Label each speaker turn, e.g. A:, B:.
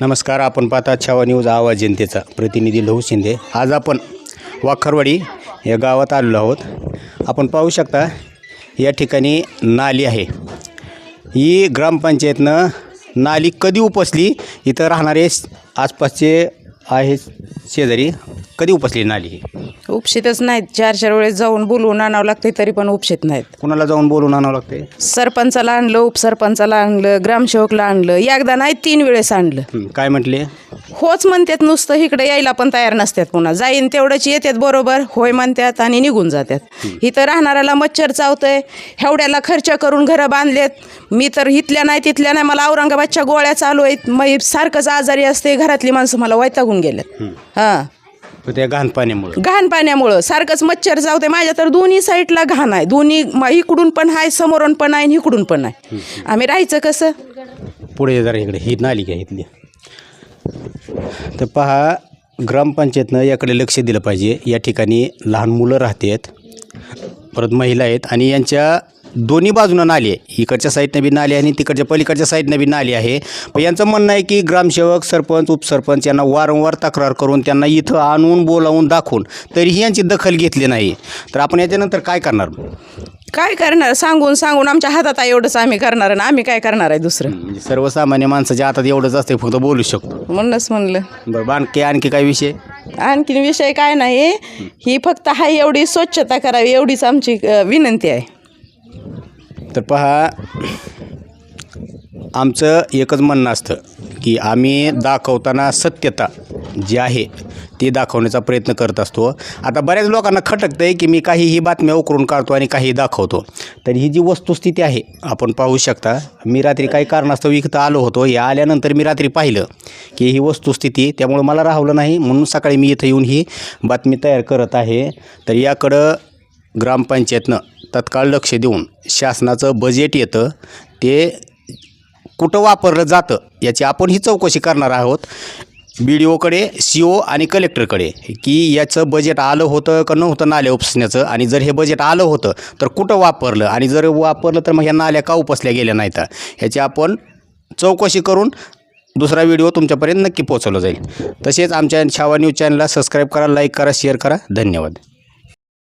A: नमस्कार आपण पाहता छावा न्यूज आवाज जनतेचा. प्रतिनिधी लहू शिंदे. आज आपण वाखरवाडी या गावात आलेलो आहोत. आपण पाहू शकता या ठिकाणी नाली आहे. ही ग्रामपंचायतनं नाली कधी उपसली? इथं राहणारे आसपासचे आहे शेजारी कधी उपसली नाली ही?
B: उपशितच नाहीत. चार चार वेळेस जाऊन बोलवून आणावं लागते तरी पण उपशित नाहीत.
A: कुणाला जाऊन बोलून आणावं लागते
B: सरपंचाला आणलं उपसरपंचाला आणलं ग्रामसेवकला आणलं एकदा नाही तीन वेळेस आणलं.
A: हं, काय म्हटले?
B: होच म्हणतात नुसतं इकडे यायला पण तयार नसतात पुन्हा. जाईन तेवढंच येतात बरोबर होय म्हणतात आणि निघून जातात. इथं राहणाऱ्याला मच्छर चावतंय हेवड्याला खर्च करून घरं बांधलेत. मी तर इथल्या नाही तिथल्या नाही मला औरंगाबादच्या गोळ्या चालू आहेत. मग सारखंच आजारी असते घरातली माणसं मला वैतागून गेलेत. हां.
A: त्या घाण पाण्यामुळं
B: घाण पाण्यामुळं सारखंच मच्छर चावते माझ्या तर दोन्ही साईडला घाण आहे. दोन्ही म- इकडून पण आहे समोरून पण आहे आणि इकडून पण आहे. आम्ही राहायचं कसं?
A: पुढे जरा इकडे. ही नाली घ्या इथली. तर पहा ग्रामपंचायतनं याकडे लक्ष दिलं पाहिजे. या ठिकाणी लहान मुलं राहतात परत महिला आहेत आणि यांच्या दोन्ही बाजूनं नाली आहे. इकडच्या साईडनं बी नाली आहे आणि तिकडच्या पलीकडच्या साईडनं बी नाली आहे. पण यांचं म्हणणं आहे की ग्रामसेवक सरपंच उपसरपंच यांना वारंवार तक्रार करून त्यांना इथं आणून बोलावून दाखवून तरीही यांची दखल घेतली नाही. तर आपण याच्यानंतर काय करणार?
B: काय करणार? सांगून सांगून आमच्या हातात आहे एवढंच आम्ही करणार आणि आम्ही काय करणार आहे दुसरं?
A: म्हणजे सर्वसामान्य माणसाच्या हातात एवढंच असते फक्त बोलू शकतो.
B: म्हणूनच म्हणलं.
A: बरं बाणके आणखी काय विषय?
B: आणखीन विषय काय नाही. ही फक्त हाय एवढी स्वच्छता करावी एवढीच आमची अ, विनंती आहे.
A: तर पहा आमचं एकच म्हणणं असतं की आम्ही दाखवताना सत्यता जी आहे ती दाखवण्याचा प्रयत्न करत असतो. आता बऱ्याच लोकांना खटकतं आहे की मी काही ही बातम्या उकरून काढतो आणि काही दाखवतो. तर ही जी वस्तुस्थिती आहे आपण पाहू शकता मी रात्री काही कारणास्तव इथं आलो होतो. या आल्यानंतर मी रात्री पाहिलं की ही वस्तुस्थिती त्यामुळं मला राहवलं नाही. म्हणून सकाळी मी इथं येऊन ही बातमी तयार करत आहे. तर याकडं ग्रामपंचायतनं तत्काळ लक्ष देऊन शासनाचं बजेट येतं ते कुठं वापरलं जातं याची आपण ही चौकशी करणार आहोत. बी डी ओकडे सी ओ आणि कलेक्टरकडे की याचं बजेट आलं होतं का नव्हतं नाल्या उपसण्याचं? आणि जर हे बजेट आलं होतं तर कुठं वापरलं? आणि जर वापरलं तर मग ह्या नाल्या का उपसल्या गेल्या नाहीत? ह्याची आपण चौकशी करून दुसरा व्हिडिओ तुमच्यापर्यंत नक्की पोहोचवला जाईल. तसेच आमच्या छावा न्यूज चॅनलला सबस्क्राईब करा लाईक करा शेअर करा. धन्यवाद.